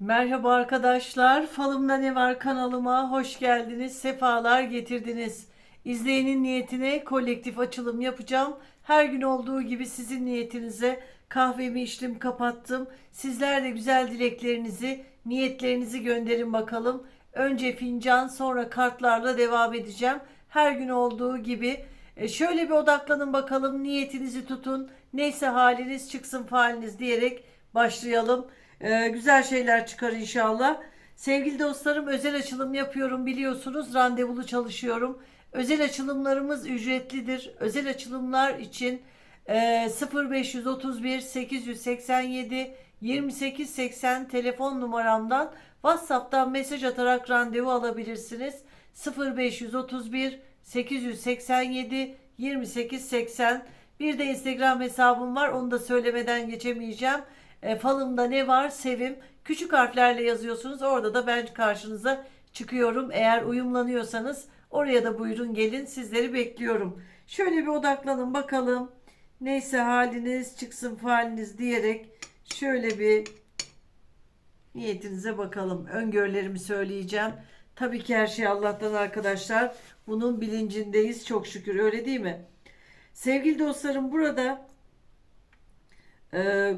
Merhaba arkadaşlar. Falımda ne var kanalıma hoş geldiniz. Sefalar getirdiniz. İzleyenin niyetine kolektif açılım yapacağım. Her gün olduğu gibi sizin niyetinize kahvemi içtim kapattım. Sizler de güzel dileklerinizi, niyetlerinizi gönderin bakalım. Önce fincan sonra kartlarla devam edeceğim. Her gün olduğu gibi E, şöyle bir odaklanın bakalım niyetinizi tutun. Neyse haliniz çıksın faliniz diyerek başlayalım. Ee, güzel şeyler çıkar inşallah. Sevgili dostlarım özel açılım yapıyorum biliyorsunuz. Randevulu çalışıyorum. Özel açılımlarımız ücretlidir. Özel açılımlar için e, 0531 887 2880 telefon numaramdan WhatsApp'tan mesaj atarak randevu alabilirsiniz. 0531 887 2880 bir de Instagram hesabım var. Onu da söylemeden geçemeyeceğim. E, falımda ne var? Sevim. Küçük harflerle yazıyorsunuz. Orada da ben karşınıza çıkıyorum. Eğer uyumlanıyorsanız oraya da buyurun gelin. Sizleri bekliyorum. Şöyle bir odaklanın bakalım. Neyse haliniz çıksın faliniz diyerek şöyle bir niyetinize bakalım. Öngörülerimi söyleyeceğim. Tabii ki her şey Allah'tan arkadaşlar. Bunun bilincindeyiz çok şükür öyle değil mi? Sevgili dostlarım burada e,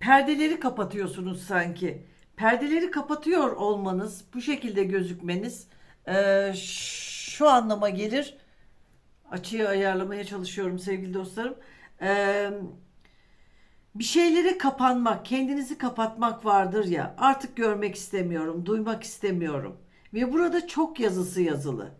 perdeleri kapatıyorsunuz sanki. Perdeleri kapatıyor olmanız, bu şekilde gözükmeniz e, şu anlama gelir. Açıyı ayarlamaya çalışıyorum sevgili dostlarım. E, bir şeylere kapanmak, kendinizi kapatmak vardır ya. Artık görmek istemiyorum, duymak istemiyorum. Ve burada çok yazısı yazılı.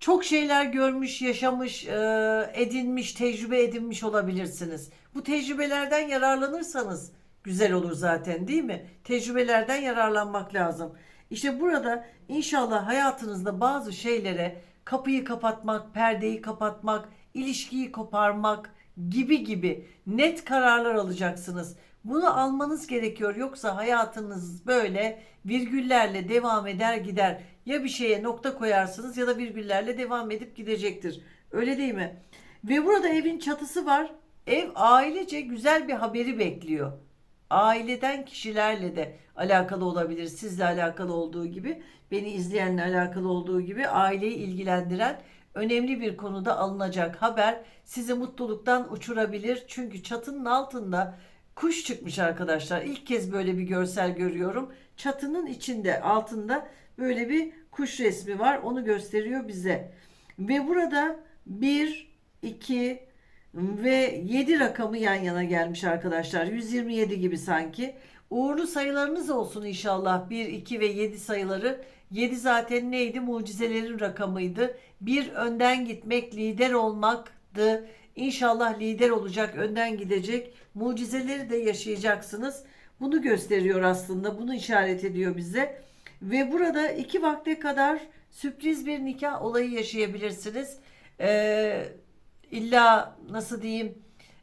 Çok şeyler görmüş, yaşamış, e, edinmiş, tecrübe edinmiş olabilirsiniz. Bu tecrübelerden yararlanırsanız güzel olur zaten değil mi? Tecrübelerden yararlanmak lazım. İşte burada inşallah hayatınızda bazı şeylere kapıyı kapatmak, perdeyi kapatmak, ilişkiyi koparmak gibi gibi net kararlar alacaksınız. Bunu almanız gerekiyor yoksa hayatınız böyle virgüllerle devam eder gider. Ya bir şeye nokta koyarsınız ya da virgüllerle devam edip gidecektir. Öyle değil mi? Ve burada evin çatısı var. Ev ailece güzel bir haberi bekliyor. Aileden kişilerle de alakalı olabilir. Sizle alakalı olduğu gibi, beni izleyenle alakalı olduğu gibi aileyi ilgilendiren önemli bir konuda alınacak haber sizi mutluluktan uçurabilir. Çünkü çatının altında kuş çıkmış arkadaşlar. İlk kez böyle bir görsel görüyorum. Çatının içinde altında böyle bir kuş resmi var. Onu gösteriyor bize. Ve burada 1, 2 ve 7 rakamı yan yana gelmiş arkadaşlar. 127 gibi sanki. Uğurlu sayılarınız olsun inşallah. 1, 2 ve 7 sayıları. 7 zaten neydi? Mucizelerin rakamıydı. Bir önden gitmek, lider olmaktı. İnşallah lider olacak, önden gidecek. Mucizeleri de yaşayacaksınız. Bunu gösteriyor aslında. Bunu işaret ediyor bize. Ve burada iki vakte kadar sürpriz bir nikah olayı yaşayabilirsiniz. Ee, illa nasıl diyeyim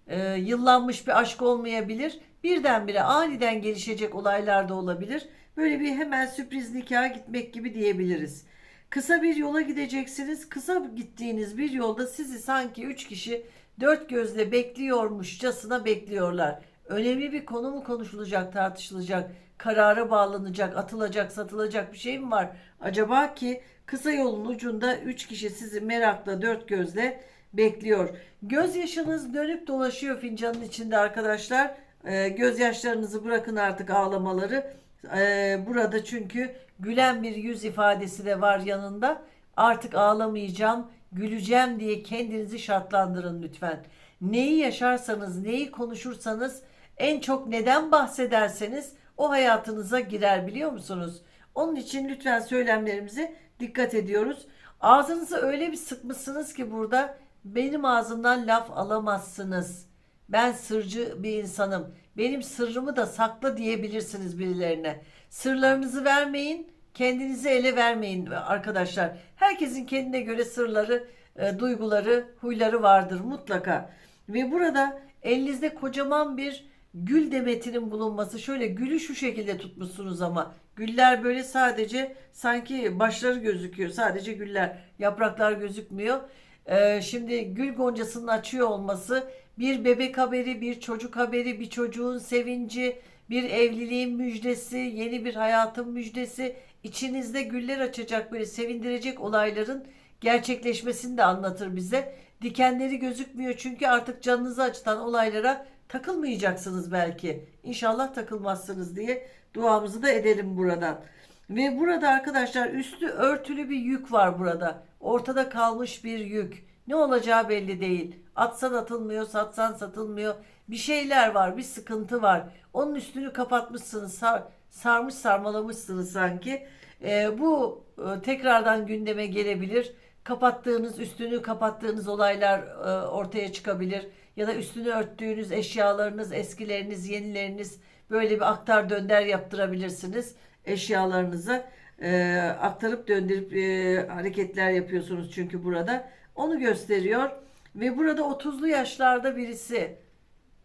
e, yıllanmış bir aşk olmayabilir. Birdenbire aniden gelişecek olaylar da olabilir. Böyle bir hemen sürpriz nikaha gitmek gibi diyebiliriz. Kısa bir yola gideceksiniz. Kısa gittiğiniz bir yolda sizi sanki üç kişi dört gözle bekliyormuşçasına bekliyorlar. Önemli bir konu mu konuşulacak, tartışılacak, karara bağlanacak, atılacak, satılacak bir şey mi var? Acaba ki kısa yolun ucunda üç kişi sizi merakla, dört gözle bekliyor. Gözyaşınız dönüp dolaşıyor fincanın içinde arkadaşlar. Ee, gözyaşlarınızı bırakın artık ağlamaları. Ee, burada çünkü gülen bir yüz ifadesi de var yanında. Artık ağlamayacağım, güleceğim diye kendinizi şartlandırın lütfen. Neyi yaşarsanız, neyi konuşursanız, en çok neden bahsederseniz o hayatınıza girer biliyor musunuz? Onun için lütfen söylemlerimize dikkat ediyoruz. Ağzınızı öyle bir sıkmışsınız ki burada benim ağzımdan laf alamazsınız. Ben sırcı bir insanım. Benim sırrımı da sakla diyebilirsiniz birilerine. Sırlarınızı vermeyin, kendinizi ele vermeyin arkadaşlar. Herkesin kendine göre sırları, e, duyguları, huyları vardır mutlaka. Ve burada elinizde kocaman bir gül demetinin bulunması. Şöyle gülü şu şekilde tutmuşsunuz ama güller böyle sadece sanki başları gözüküyor. Sadece güller, yapraklar gözükmüyor. Ee, şimdi gül goncasının açıyor olması bir bebek haberi, bir çocuk haberi, bir çocuğun sevinci, bir evliliğin müjdesi, yeni bir hayatın müjdesi, içinizde güller açacak böyle sevindirecek olayların gerçekleşmesini de anlatır bize. Dikenleri gözükmüyor çünkü artık canınızı acıtan olaylara takılmayacaksınız belki. İnşallah takılmazsınız diye duamızı da edelim buradan. Ve burada arkadaşlar üstü örtülü bir yük var burada. Ortada kalmış bir yük. Ne olacağı belli değil. Atsan atılmıyor, satsan satılmıyor. Bir şeyler var, bir sıkıntı var. Onun üstünü kapatmışsınız, sar- sarmış sarmalamışsınız sanki. Ee, bu e, tekrardan gündeme gelebilir. Kapattığınız, üstünü kapattığınız olaylar e, ortaya çıkabilir. Ya da üstünü örttüğünüz eşyalarınız, eskileriniz, yenileriniz böyle bir aktar dönder yaptırabilirsiniz eşyalarınıza. E, aktarıp döndürüp e, hareketler yapıyorsunuz çünkü burada. Onu gösteriyor. Ve burada 30'lu yaşlarda birisi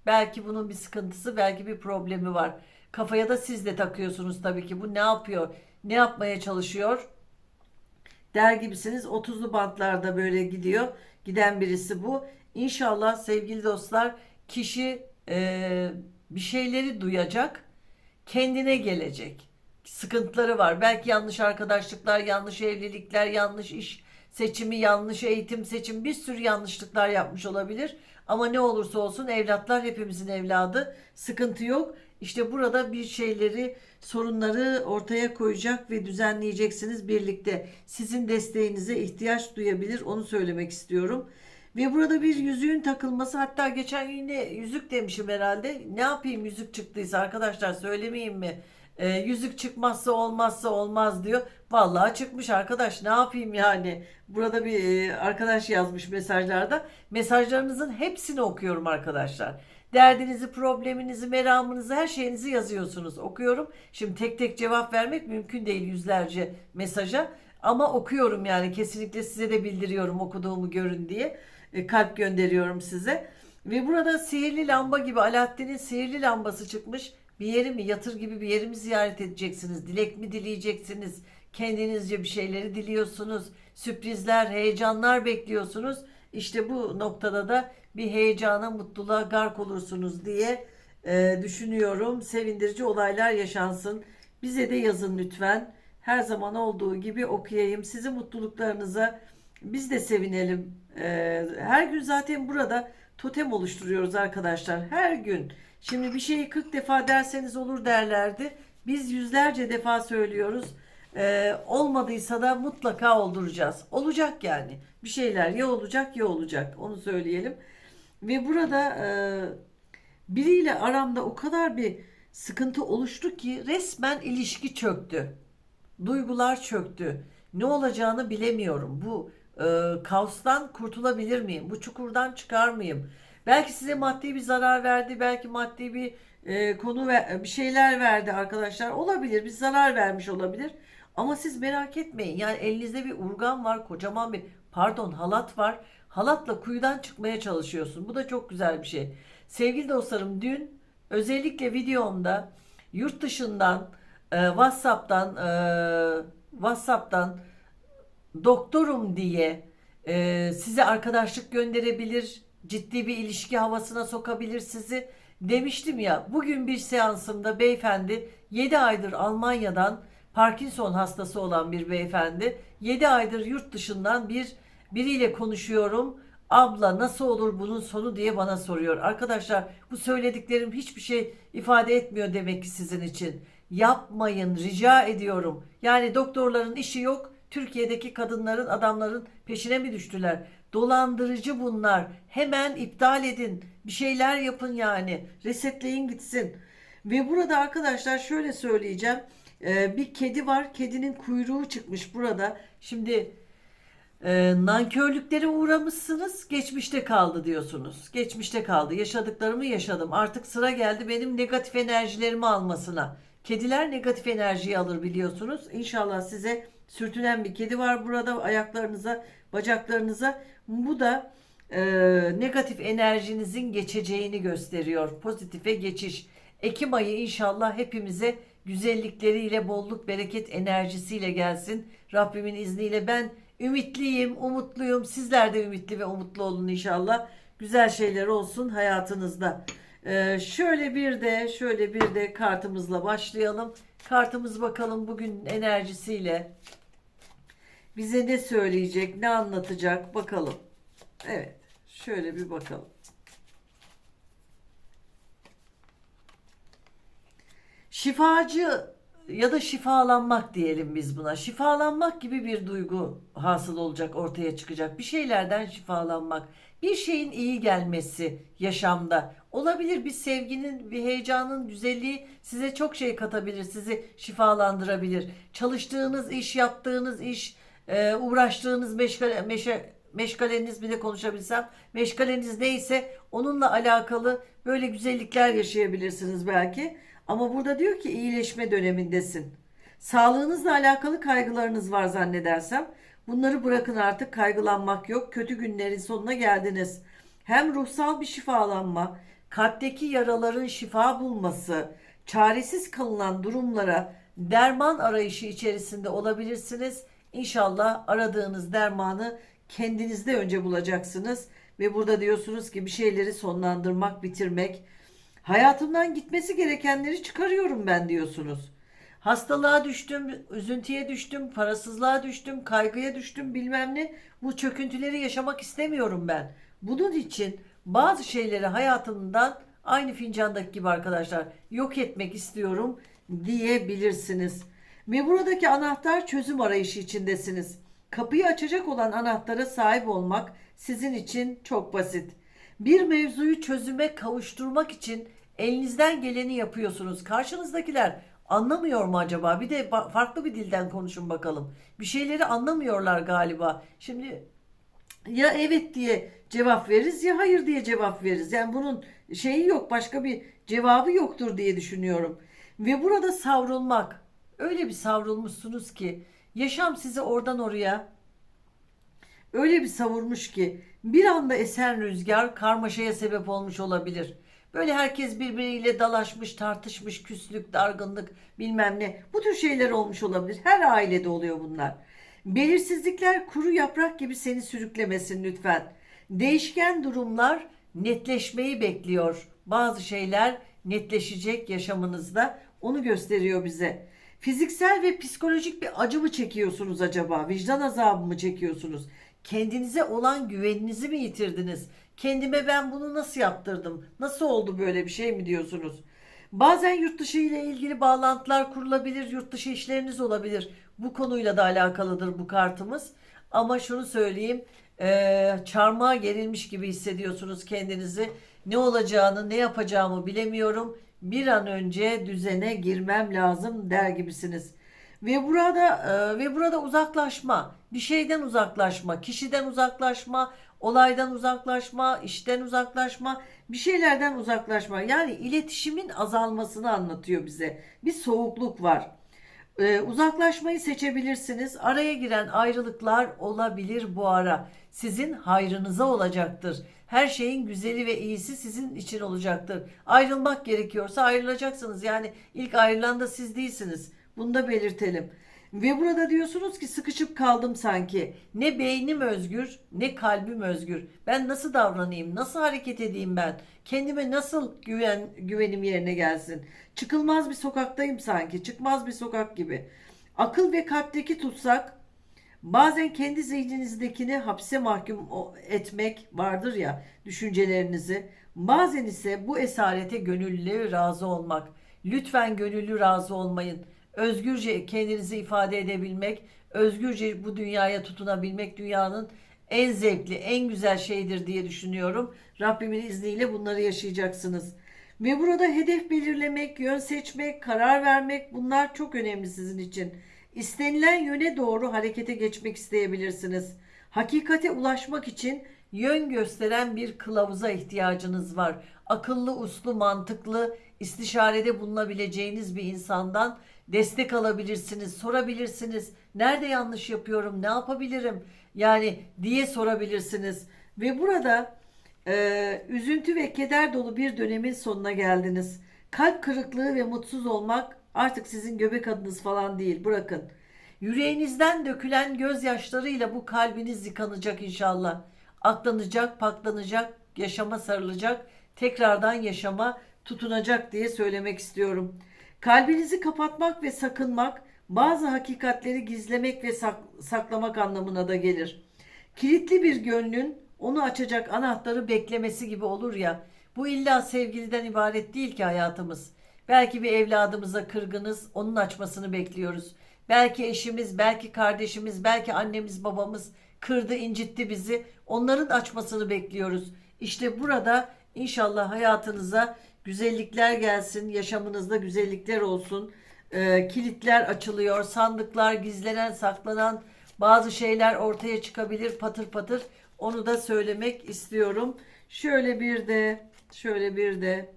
Belki bunun bir sıkıntısı, belki bir problemi var. Kafaya da siz de takıyorsunuz tabii ki. Bu ne yapıyor? Ne yapmaya çalışıyor? Der gibisiniz. 30'lu bantlarda böyle gidiyor. Giden birisi bu. İnşallah sevgili dostlar kişi e, bir şeyleri duyacak. Kendine gelecek. Sıkıntıları var. Belki yanlış arkadaşlıklar, yanlış evlilikler, yanlış iş seçimi, yanlış eğitim seçim bir sürü yanlışlıklar yapmış olabilir. Ama ne olursa olsun evlatlar hepimizin evladı. Sıkıntı yok. İşte burada bir şeyleri, sorunları ortaya koyacak ve düzenleyeceksiniz birlikte. Sizin desteğinize ihtiyaç duyabilir. Onu söylemek istiyorum. Ve burada bir yüzüğün takılması hatta geçen yine yüzük demişim herhalde. Ne yapayım yüzük çıktıysa arkadaşlar söylemeyeyim mi? Ee, yüzük çıkmazsa olmazsa olmaz diyor. Vallahi çıkmış arkadaş ne yapayım yani. Burada bir e, arkadaş yazmış mesajlarda. Mesajlarınızın hepsini okuyorum arkadaşlar. Derdinizi, probleminizi, meramınızı, her şeyinizi yazıyorsunuz. Okuyorum. Şimdi tek tek cevap vermek mümkün değil yüzlerce mesaja. Ama okuyorum yani kesinlikle size de bildiriyorum okuduğumu görün diye. E, kalp gönderiyorum size. Ve burada sihirli lamba gibi Alaaddin'in sihirli lambası çıkmış. Bir yeri mi yatır gibi bir yeri mi ziyaret edeceksiniz? Dilek mi dileyeceksiniz? Kendinizce bir şeyleri diliyorsunuz. Sürprizler, heyecanlar bekliyorsunuz. İşte bu noktada da bir heyecana, mutluluğa gark olursunuz diye e, düşünüyorum. Sevindirici olaylar yaşansın. Bize de yazın lütfen. Her zaman olduğu gibi okuyayım. Sizin mutluluklarınıza biz de sevinelim. E, her gün zaten burada totem oluşturuyoruz arkadaşlar. Her gün. Şimdi bir şeyi 40 defa derseniz olur derlerdi. Biz yüzlerce defa söylüyoruz. Ee, olmadıysa da mutlaka olduracağız. Olacak yani. Bir şeyler ya olacak ya olacak. Onu söyleyelim. Ve burada e, biriyle aramda o kadar bir sıkıntı oluştu ki resmen ilişki çöktü. Duygular çöktü. Ne olacağını bilemiyorum. Bu e, kaostan kurtulabilir miyim? Bu çukurdan çıkar mıyım? Belki size maddi bir zarar verdi, belki maddi bir e, konu ve bir şeyler verdi arkadaşlar. Olabilir, bir zarar vermiş olabilir. Ama siz merak etmeyin. Yani elinizde bir urgan var, kocaman bir pardon halat var. Halatla kuyudan çıkmaya çalışıyorsun. Bu da çok güzel bir şey. Sevgili dostlarım dün özellikle videomda yurt dışından e, WhatsApp'tan e, WhatsApp'tan doktorum diye e, size arkadaşlık gönderebilir, ciddi bir ilişki havasına sokabilir sizi. Demiştim ya bugün bir seansımda beyefendi 7 aydır Almanya'dan Parkinson hastası olan bir beyefendi 7 aydır yurt dışından bir biriyle konuşuyorum. Abla nasıl olur bunun sonu diye bana soruyor. Arkadaşlar bu söylediklerim hiçbir şey ifade etmiyor demek ki sizin için. Yapmayın rica ediyorum. Yani doktorların işi yok. Türkiye'deki kadınların, adamların peşine mi düştüler? Dolandırıcı bunlar. Hemen iptal edin. Bir şeyler yapın yani. Resetleyin gitsin. Ve burada arkadaşlar şöyle söyleyeceğim. Ee, bir kedi var. Kedinin kuyruğu çıkmış burada. Şimdi e, nankörlüklere uğramışsınız. Geçmişte kaldı diyorsunuz. Geçmişte kaldı. Yaşadıklarımı yaşadım. Artık sıra geldi benim negatif enerjilerimi almasına. Kediler negatif enerjiyi alır biliyorsunuz. İnşallah size sürtünen bir kedi var burada ayaklarınıza, bacaklarınıza. Bu da e, negatif enerjinizin geçeceğini gösteriyor. Pozitife geçiş. Ekim ayı inşallah hepimize güzellikleriyle, bolluk, bereket enerjisiyle gelsin. Rabbimin izniyle ben ümitliyim, umutluyum. Sizler de ümitli ve umutlu olun inşallah. Güzel şeyler olsun hayatınızda. Ee, şöyle bir de şöyle bir de kartımızla başlayalım. Kartımız bakalım bugün enerjisiyle bize ne söyleyecek, ne anlatacak bakalım. Evet, şöyle bir bakalım. Şifacı ya da şifalanmak diyelim biz buna. Şifalanmak gibi bir duygu hasıl olacak, ortaya çıkacak. Bir şeylerden şifalanmak, bir şeyin iyi gelmesi yaşamda. Olabilir bir sevginin, bir heyecanın güzelliği size çok şey katabilir, sizi şifalandırabilir. Çalıştığınız iş, yaptığınız iş, e, uğraştığınız meşgale, meşe, meşgaleniz bile konuşabilsem, meşgaleniz neyse onunla alakalı böyle güzellikler yaşayabilirsiniz belki. Ama burada diyor ki iyileşme dönemindesin. Sağlığınızla alakalı kaygılarınız var zannedersem. Bunları bırakın artık kaygılanmak yok. Kötü günlerin sonuna geldiniz. Hem ruhsal bir şifalanma, kalpteki yaraların şifa bulması, çaresiz kalınan durumlara derman arayışı içerisinde olabilirsiniz. İnşallah aradığınız dermanı kendinizde önce bulacaksınız ve burada diyorsunuz ki bir şeyleri sonlandırmak, bitirmek, hayatımdan gitmesi gerekenleri çıkarıyorum ben diyorsunuz. Hastalığa düştüm, üzüntüye düştüm, parasızlığa düştüm, kaygıya düştüm bilmem ne. Bu çöküntüleri yaşamak istemiyorum ben. Bunun için bazı şeyleri hayatımdan aynı fincandaki gibi arkadaşlar yok etmek istiyorum diyebilirsiniz. Ve buradaki anahtar çözüm arayışı içindesiniz. Kapıyı açacak olan anahtara sahip olmak sizin için çok basit. Bir mevzuyu çözüme kavuşturmak için elinizden geleni yapıyorsunuz. Karşınızdakiler anlamıyor mu acaba? Bir de farklı bir dilden konuşun bakalım. Bir şeyleri anlamıyorlar galiba. Şimdi ya evet diye cevap veririz ya hayır diye cevap veririz. Yani bunun şeyi yok, başka bir cevabı yoktur diye düşünüyorum. Ve burada savrulmak. Öyle bir savrulmuşsunuz ki yaşam sizi oradan oraya öyle bir savurmuş ki bir anda esen rüzgar karmaşaya sebep olmuş olabilir. Böyle herkes birbiriyle dalaşmış, tartışmış, küslük, dargınlık bilmem ne. Bu tür şeyler olmuş olabilir. Her ailede oluyor bunlar. Belirsizlikler kuru yaprak gibi seni sürüklemesin lütfen. Değişken durumlar netleşmeyi bekliyor. Bazı şeyler netleşecek yaşamınızda. Onu gösteriyor bize. Fiziksel ve psikolojik bir acı mı çekiyorsunuz acaba? Vicdan azabı mı çekiyorsunuz? Kendinize olan güveninizi mi yitirdiniz? Kendime ben bunu nasıl yaptırdım? Nasıl oldu böyle bir şey mi diyorsunuz? Bazen yurt dışı ile ilgili bağlantılar kurulabilir, yurt dışı işleriniz olabilir. Bu konuyla da alakalıdır bu kartımız. Ama şunu söyleyeyim, eee çarmıha gerilmiş gibi hissediyorsunuz kendinizi. Ne olacağını, ne yapacağımı bilemiyorum. Bir an önce düzene girmem lazım der gibisiniz. Ve burada e, ve burada uzaklaşma, bir şeyden uzaklaşma, kişiden uzaklaşma, olaydan uzaklaşma, işten uzaklaşma, bir şeylerden uzaklaşma. Yani iletişimin azalmasını anlatıyor bize. Bir soğukluk var. Ee, uzaklaşmayı seçebilirsiniz. Araya giren ayrılıklar olabilir bu ara. Sizin hayrınıza olacaktır. Her şeyin güzeli ve iyisi sizin için olacaktır. Ayrılmak gerekiyorsa ayrılacaksınız. Yani ilk ayrılan da siz değilsiniz. Bunu da belirtelim. Ve burada diyorsunuz ki sıkışıp kaldım sanki. Ne beynim özgür ne kalbim özgür. Ben nasıl davranayım? Nasıl hareket edeyim ben? Kendime nasıl güven güvenim yerine gelsin? Çıkılmaz bir sokaktayım sanki. Çıkmaz bir sokak gibi. Akıl ve kalpteki tutsak Bazen kendi zihninizdekini hapse mahkum etmek vardır ya düşüncelerinizi. Bazen ise bu esarete gönüllü razı olmak. Lütfen gönüllü razı olmayın. Özgürce kendinizi ifade edebilmek, özgürce bu dünyaya tutunabilmek dünyanın en zevkli, en güzel şeydir diye düşünüyorum. Rabbimin izniyle bunları yaşayacaksınız. Ve burada hedef belirlemek, yön seçmek, karar vermek bunlar çok önemli sizin için. İstenilen yöne doğru harekete geçmek isteyebilirsiniz. Hakikate ulaşmak için yön gösteren bir kılavuza ihtiyacınız var. Akıllı, uslu, mantıklı, istişarede bulunabileceğiniz bir insandan destek alabilirsiniz, sorabilirsiniz. Nerede yanlış yapıyorum, ne yapabilirim? Yani diye sorabilirsiniz. Ve burada ee, üzüntü ve keder dolu bir dönemin sonuna geldiniz. Kalp kırıklığı ve mutsuz olmak artık sizin göbek adınız falan değil. Bırakın. Yüreğinizden dökülen gözyaşlarıyla bu kalbiniz yıkanacak inşallah. Aklanacak, paklanacak, yaşama sarılacak tekrardan yaşama tutunacak diye söylemek istiyorum. Kalbinizi kapatmak ve sakınmak bazı hakikatleri gizlemek ve sak- saklamak anlamına da gelir. Kilitli bir gönlün onu açacak anahtarı beklemesi gibi olur ya. Bu illa sevgiliden ibaret değil ki hayatımız. Belki bir evladımıza kırgınız, onun açmasını bekliyoruz. Belki eşimiz, belki kardeşimiz, belki annemiz, babamız kırdı, incitti bizi. Onların açmasını bekliyoruz. İşte burada inşallah hayatınıza güzellikler gelsin, yaşamınızda güzellikler olsun. Ee, kilitler açılıyor, sandıklar gizlenen, saklanan bazı şeyler ortaya çıkabilir patır patır. Onu da söylemek istiyorum. Şöyle bir de, şöyle bir de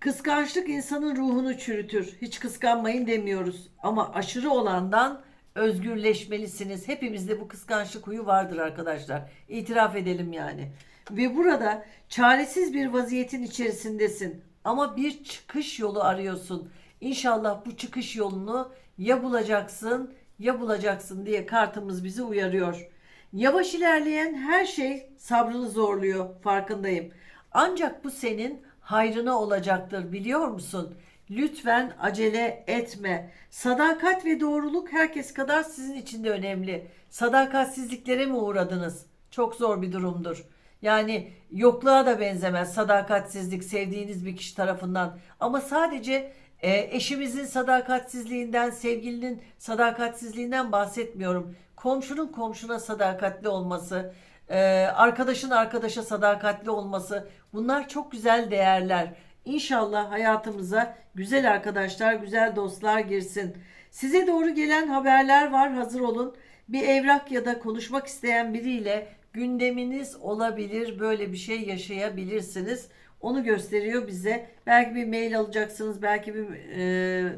Kıskançlık insanın ruhunu çürütür. Hiç kıskanmayın demiyoruz. Ama aşırı olandan özgürleşmelisiniz. Hepimizde bu kıskançlık huyu vardır arkadaşlar. İtiraf edelim yani. Ve burada çaresiz bir vaziyetin içerisindesin. Ama bir çıkış yolu arıyorsun. İnşallah bu çıkış yolunu ya bulacaksın ya bulacaksın diye kartımız bizi uyarıyor. Yavaş ilerleyen her şey sabrını zorluyor farkındayım. Ancak bu senin hayrına olacaktır biliyor musun? Lütfen acele etme. Sadakat ve doğruluk herkes kadar sizin için de önemli. Sadakatsizliklere mi uğradınız? Çok zor bir durumdur. Yani yokluğa da benzemez sadakatsizlik sevdiğiniz bir kişi tarafından. Ama sadece e, eşimizin sadakatsizliğinden, sevgilinin sadakatsizliğinden bahsetmiyorum. Komşunun komşuna sadakatli olması, e, arkadaşın arkadaşa sadakatli olması bunlar çok güzel değerler. İnşallah hayatımıza güzel arkadaşlar, güzel dostlar girsin. Size doğru gelen haberler var, hazır olun. Bir evrak ya da konuşmak isteyen biriyle gündeminiz olabilir, böyle bir şey yaşayabilirsiniz. Onu gösteriyor bize. Belki bir mail alacaksınız, belki bir e,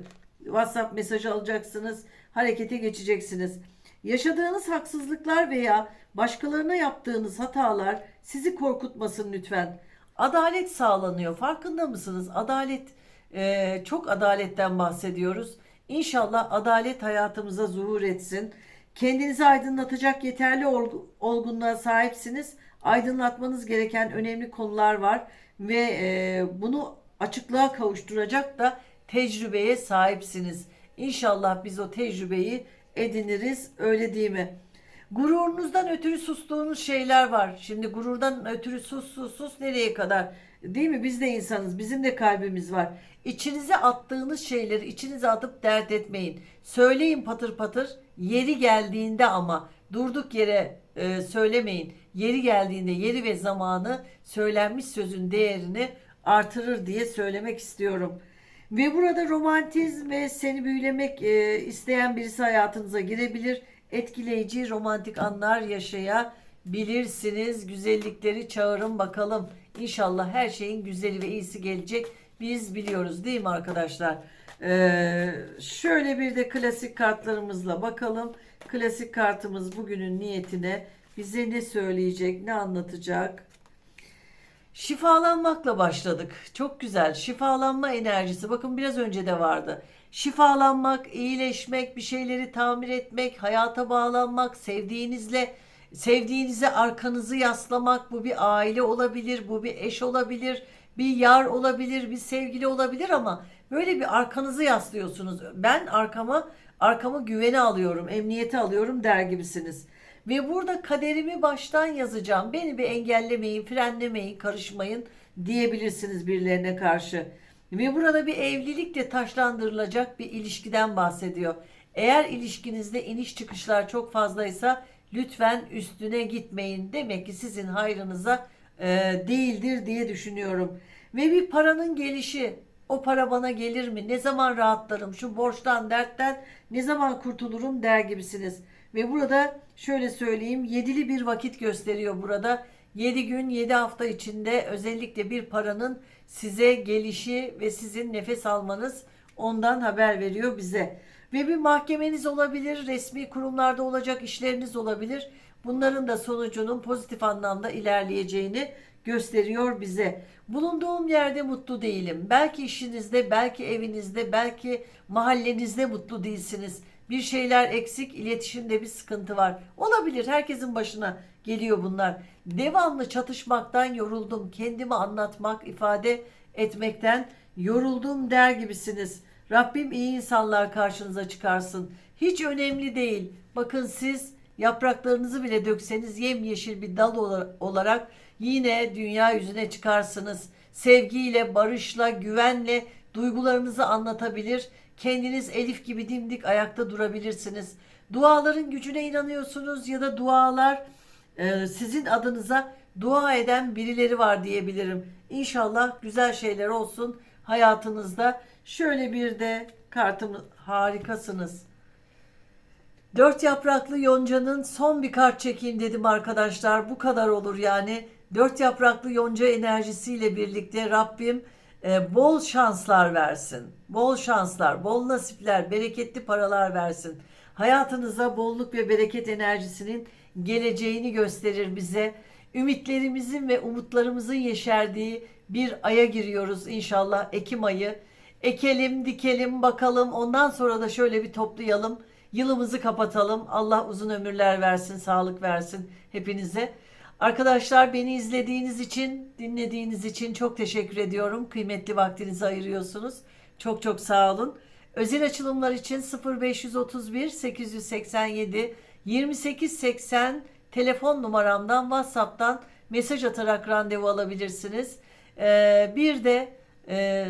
WhatsApp mesajı alacaksınız, harekete geçeceksiniz. Yaşadığınız haksızlıklar veya başkalarına yaptığınız hatalar sizi korkutmasın lütfen. Adalet sağlanıyor. Farkında mısınız? Adalet e, çok adaletten bahsediyoruz. İnşallah adalet hayatımıza zuhur etsin. Kendinizi aydınlatacak yeterli olg- olgunluğa sahipsiniz. Aydınlatmanız gereken önemli konular var ve e, bunu açıklığa kavuşturacak da tecrübeye sahipsiniz. İnşallah biz o tecrübeyi ediniriz. Öyle değil mi? Gururunuzdan ötürü sustuğunuz şeyler var. Şimdi gururdan ötürü sus sus sus nereye kadar? Değil mi? Biz de insanız. Bizim de kalbimiz var. İçinize attığınız şeyleri içinize atıp dert etmeyin. Söyleyin patır patır. Yeri geldiğinde ama durduk yere e, söylemeyin. Yeri geldiğinde yeri ve zamanı söylenmiş sözün değerini artırır diye söylemek istiyorum. Ve burada romantizm ve seni büyülemek e, isteyen birisi hayatınıza girebilir. Etkileyici romantik anlar yaşayabilirsiniz. Güzellikleri çağırın bakalım. İnşallah her şeyin güzeli ve iyisi gelecek. Biz biliyoruz değil mi arkadaşlar? Ee, şöyle bir de klasik kartlarımızla bakalım. Klasik kartımız bugünün niyetine bize ne söyleyecek, ne anlatacak? Şifalanmakla başladık. Çok güzel. Şifalanma enerjisi. Bakın biraz önce de vardı. Şifalanmak, iyileşmek, bir şeyleri tamir etmek, hayata bağlanmak, sevdiğinizle sevdiğinize arkanızı yaslamak. Bu bir aile olabilir, bu bir eş olabilir, bir yar olabilir, bir sevgili olabilir ama böyle bir arkanızı yaslıyorsunuz. Ben arkama arkamı güvene alıyorum, emniyete alıyorum der gibisiniz. Ve burada kaderimi baştan yazacağım. Beni bir engellemeyin, frenlemeyin, karışmayın diyebilirsiniz birilerine karşı. Ve burada bir evlilikle taşlandırılacak bir ilişkiden bahsediyor. Eğer ilişkinizde iniş çıkışlar çok fazlaysa lütfen üstüne gitmeyin. Demek ki sizin hayrınıza e, değildir diye düşünüyorum. Ve bir paranın gelişi, o para bana gelir mi? Ne zaman rahatlarım? Şu borçtan, dertten ne zaman kurtulurum der gibisiniz. Ve burada şöyle söyleyeyim, yedili bir vakit gösteriyor burada. 7 gün 7 hafta içinde özellikle bir paranın size gelişi ve sizin nefes almanız ondan haber veriyor bize. Ve bir mahkemeniz olabilir, resmi kurumlarda olacak işleriniz olabilir. Bunların da sonucunun pozitif anlamda ilerleyeceğini gösteriyor bize. Bulunduğum yerde mutlu değilim. Belki işinizde, belki evinizde, belki mahallenizde mutlu değilsiniz. bir şeyler eksik, iletişimde bir sıkıntı var. Olabilir, herkesin başına geliyor bunlar. Devamlı çatışmaktan yoruldum. Kendimi anlatmak, ifade etmekten yoruldum der gibisiniz. Rabbim iyi insanlar karşınıza çıkarsın. Hiç önemli değil. Bakın siz yapraklarınızı bile dökseniz yemyeşil bir dal ola- olarak yine dünya yüzüne çıkarsınız. Sevgiyle, barışla, güvenle duygularınızı anlatabilir. Kendiniz Elif gibi dimdik ayakta durabilirsiniz. Duaların gücüne inanıyorsunuz ya da dualar e, sizin adınıza dua eden birileri var diyebilirim. İnşallah güzel şeyler olsun hayatınızda. Şöyle bir de kartımı harikasınız. Dört yapraklı yoncanın son bir kart çekeyim dedim arkadaşlar. Bu kadar olur yani. Dört yapraklı yonca enerjisiyle birlikte Rabbim e, bol şanslar versin. Bol şanslar, bol nasipler, bereketli paralar versin. Hayatınıza bolluk ve bereket enerjisinin geleceğini gösterir bize. Ümitlerimizin ve umutlarımızın yeşerdiği bir aya giriyoruz inşallah Ekim ayı. Ekelim, dikelim, bakalım. Ondan sonra da şöyle bir toplayalım. Yılımızı kapatalım. Allah uzun ömürler versin, sağlık versin hepinize. Arkadaşlar beni izlediğiniz için, dinlediğiniz için çok teşekkür ediyorum. Kıymetli vaktinizi ayırıyorsunuz. Çok çok sağ olun. Özel açılımlar için 0531 887 2880 telefon numaramdan WhatsApp'tan mesaj atarak randevu alabilirsiniz. Ee, bir de e,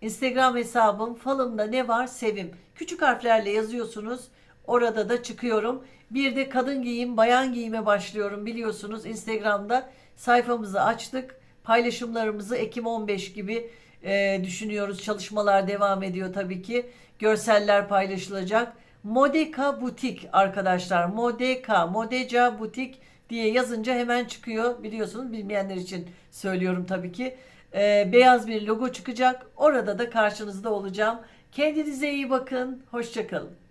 Instagram hesabım falımda ne var sevim. Küçük harflerle yazıyorsunuz. Orada da çıkıyorum. Bir de kadın giyim, bayan giyime başlıyorum biliyorsunuz. Instagram'da sayfamızı açtık. Paylaşımlarımızı Ekim 15 gibi e, düşünüyoruz. Çalışmalar devam ediyor tabii ki. Görseller paylaşılacak. Modeka Butik arkadaşlar. Modeka, Modeca Butik diye yazınca hemen çıkıyor. Biliyorsunuz bilmeyenler için söylüyorum tabii ki. Ee, beyaz bir logo çıkacak. Orada da karşınızda olacağım. Kendinize iyi bakın. Hoşçakalın.